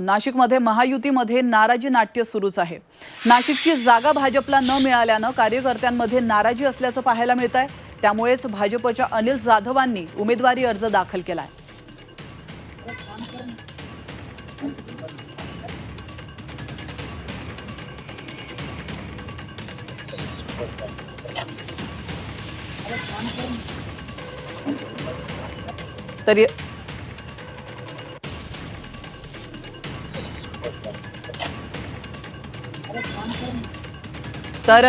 नाशिकमध्ये महायुतीमध्ये नाराजी नाट्य सुरूच आहे. नाशिकची जागा भाजपला न मिळाल्यानं कार्यकर्त्यांमध्ये नाराजी असल्याचं पाहायला मिळत आहे त्यामुळेच भाजपच्या अनिल जाधवांनी उमेदवारी अर्ज दाखल केलाय. तरी तर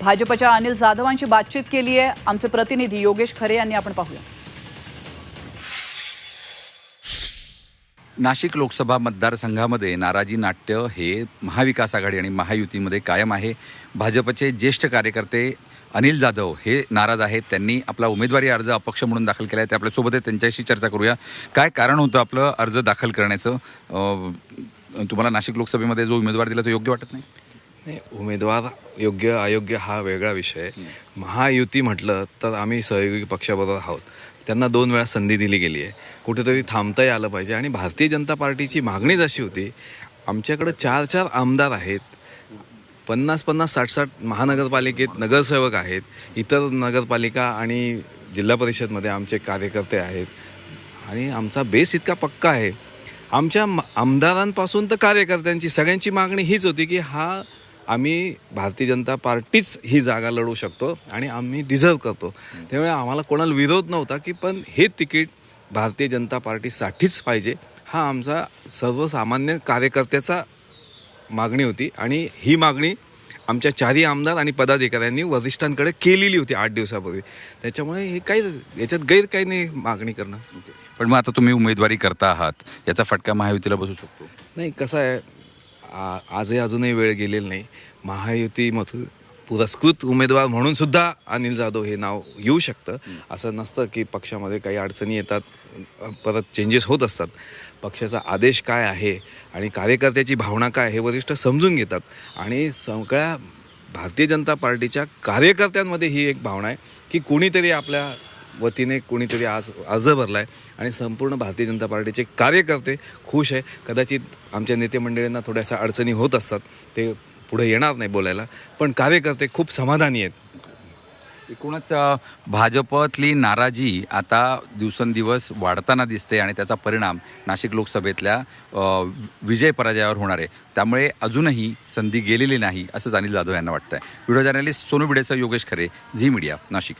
भाजपच्या अनिल जाधवांशी बातचीत केली आहे. आमचे प्रतिनिधी योगेश खरे यांनी आपण पाहूया. नाशिक लोकसभा मतदारसंघामध्ये नाराजी नाट्य हे महाविकास आघाडी आणि महायुतीमध्ये कायम आहे. भाजपचे ज्येष्ठ कार्यकर्ते अनिल जाधव हे नाराज आहेत. त्यांनी आपला उमेदवारी अर्ज अपक्ष म्हणून दाखल केला आहे ते आपल्यासोबत आहे त्यांच्याशी चर्चा करूया. काय कारण होतं आपलं अर्ज दाखल करण्याचं? तुम्हाला नाशिक लोकसभेमध्ये जो उमेदवार दिला तो योग्य वाटत नाही उमेदवार योग्य अयोग्य हा वेगळा विषय. महायुती म्हटलं तर आम्ही सहयोगी पक्षाबरोबर आहोत. त्यांना दोन वेळा संधी दिली गेली आहे. कुठेतरी थांबताही आलं पाहिजे. आणि भारतीय जनता पार्टीची मागणीच अशी होती आमच्याकडं चार चार आमदार आहेत. पन्नास पन्नास साठ साठ महानगरपालिकेत नगरसेवक आहेत इतर नगरपालिका आणि जिल्हा परिषदमध्ये आमचे कार्यकर्ते आहेत. आणि आमचा बेस इतका पक्का आहे. आमच्या आमदारांपासून तर कार्यकर्त्यांची सगळ्यांची मागणी हीच होती की हा आम्ही भारतीय जनता पार्टीच ही जागा लढवू शकतो आणि आम्ही डिझर्व करतो. त्यामुळे आम्हाला कोणाला विरोध नव्हता की पण हे तिकीट भारतीय जनता पार्टीसाठीच पाहिजे. हा आमचा सर्वसामान्य कार्यकर्त्याचा मागणी होती आणि ही मागणी आमच्या चारही आमदार आणि पदाधिकाऱ्यांनी वरिष्ठांकडे केलेली होती आठ दिवसापूर्वी. त्याच्यामुळे हे काही याच्यात गैर काही नाही मागणी करणं. पण मग आता तुम्ही उमेदवारी करता आहात याचा फटका महायुतीला बसू शकतो. नाही कसं आहे आजही अजूनही वेळ गेलेली नाही. महायुतीमधून पुरस्कृत उमेदवार म्हणून सुद्धा अनिल जाधव हे नाव येऊ शकतं. असं नसतं की पक्षामध्ये काही अडचणी येतात परत चेंजेस होत असतात. पक्षाचा आदेश काय आहे आणि कार्यकर्त्याची भावना काय हे वरिष्ठ समजून घेतात. आणि सगळ्या भारतीय जनता पार्टीच्या कार्यकर्त्यांमध्ये ही एक भावना आहे की कोणीतरी आपल्या वतीने कोणीतरी आज अर्ज भरला आहे आणि संपूर्ण भारतीय जनता पार्टीचे कार्यकर्ते खुश आहे. कदाचित आमच्या नेते मंडळींना थोड्याशा अडचणी होत असतात. ते पुढे येणार नाही बोलायला. पण कार्यकर्ते खूप समाधानी आहेत. एकूणच भाजपतली नाराजी आता दिवसेंदिवस वाढताना दिसते आणि त्याचा परिणाम नाशिक लोकसभेतल्या विजय पराजयावर होणार आहे. त्यामुळे अजूनही संधी गेलेली नाही असं अनिल जाधव यांना वाटतंय. व्हिडिओ जर्नलिस्ट सोनू भिडेचं योगेश खरे झी मीडिया नाशिक.